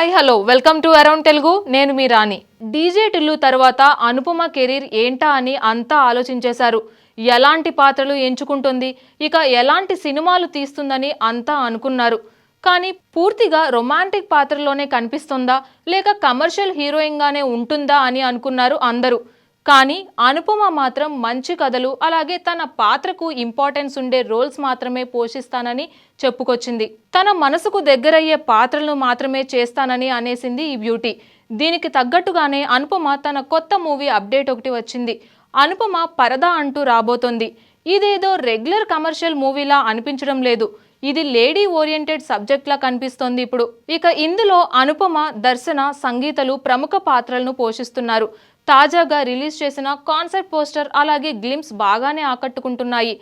Hi hello. Welcome to around Telugu. నేను మీ రాణి. DJ Tillu తర్వాత అనుపమ కెరీర్ ఏంటా అని అంతా ఆలోచించేశారు. ఎలాంటి పాత్రలు ఎంచుకుంటుంది? ఇక ఎలాంటి సినిమాలు తీస్తుందని అంతా అనుకున్నారు. కానీ పూర్తిగా రొమాంటిక్ పాత్రలోనే కనిపిస్తుందా? లేక కమర్షియల్ హీరోయిన్గానే ఉంటుందా అని అనుకున్నారు అందరూ. కానీ అనుపమ మాత్రం మంచి కథలు అలాగే తన పాత్రకు ఇంపార్టెన్స్ ఉండే రోల్స్ మాత్రమే పోషిస్తానని చెప్పుకొచ్చింది. తన మనసుకు దగ్గరయ్యే పాత్రలను మాత్రమే చేస్తానని అనేసింది ఈ బ్యూటీ దీనికి తగ్గట్టుగానే అనుపమ తన కొత్త మూవీ అప్డేట్ ఒకటి వచ్చింది. అనుపమ పరదా అంటూ రాబోతోంది. ఇదేదో రెగ్యులర్ కమర్షియల్ మూవీలా అనిపించడం లేదు. ఇది లేడీ ఓరియంటెడ్ సబ్జెక్ట్లా కనిపిస్తోంది ఇప్పుడు. ఇక ఇందులో అనుపమ దర్శన సంగీతలు ప్రముఖ పాత్రలను పోషిస్తున్నారు. తాజాగా రిలీజ్ చేసిన కాన్సెప్ట్ పోస్టర్ అలాగే గ్లిమ్స్ బాగానే ఆకట్టుకుంటున్నాయి.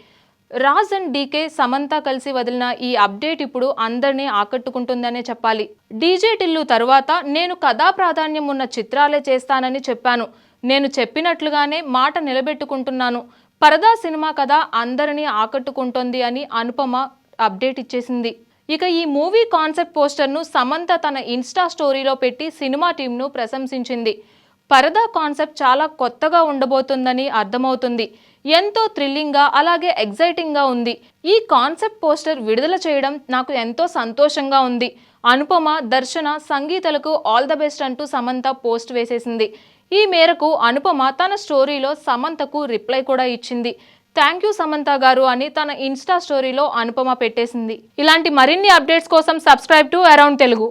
రాజ్ అండ్ డీకే సమంత కలిసి వదిలిన ఈ అప్డేట్ ఇప్పుడు అందరినీ ఆకట్టుకుంటుందనే చెప్పాలి. డీజే టిల్లు తర్వాత నేను కథా ప్రాధాన్యం ఉన్న చిత్రాలే చేస్తానని చెప్పాను. నేను చెప్పినట్లుగానే మాట నిలబెట్టుకుంటున్నాను. పరదా సినిమా కథ అందరినీ ఆకట్టుకుంటోంది అని అనుపమ అప్డేట్ ఇచ్చేసింది. ఇక ఈ మూవీ కాన్సెప్ట్ పోస్టర్ను సమంత తన ఇన్స్టా స్టోరీలో పెట్టి సినిమా టీంను ప్రశంసించింది. పరదా కాన్సెప్ట్ చాలా కొత్తగా ఉండబోతుందని అర్థమవుతుంది. ఎంతో థ్రిల్లింగ్గా అలాగే ఎగ్జైటింగ్గా ఉంది. ఈ కాన్సెప్ట్ పోస్టర్ విడుదల చేయడం నాకు ఎంతో సంతోషంగా ఉంది. అనుపమ దర్శన సంగీతలకు ఆల్ ద బెస్ట్ అంటూ సమంత పోస్ట్ వేసేసింది. ఈ మేరకు అనుపమ తన స్టోరీలో సమంతకు రిప్లై కూడా ఇచ్చింది. థ్యాంక్ యూ సమంత గారు అని తన ఇన్స్టా స్టోరీలో అనుపమ పెట్టేసింది. ఇలాంటి మరిన్ని అప్డేట్స్ కోసం సబ్స్క్రైబ్ టు అరౌండ్ తెలుగు.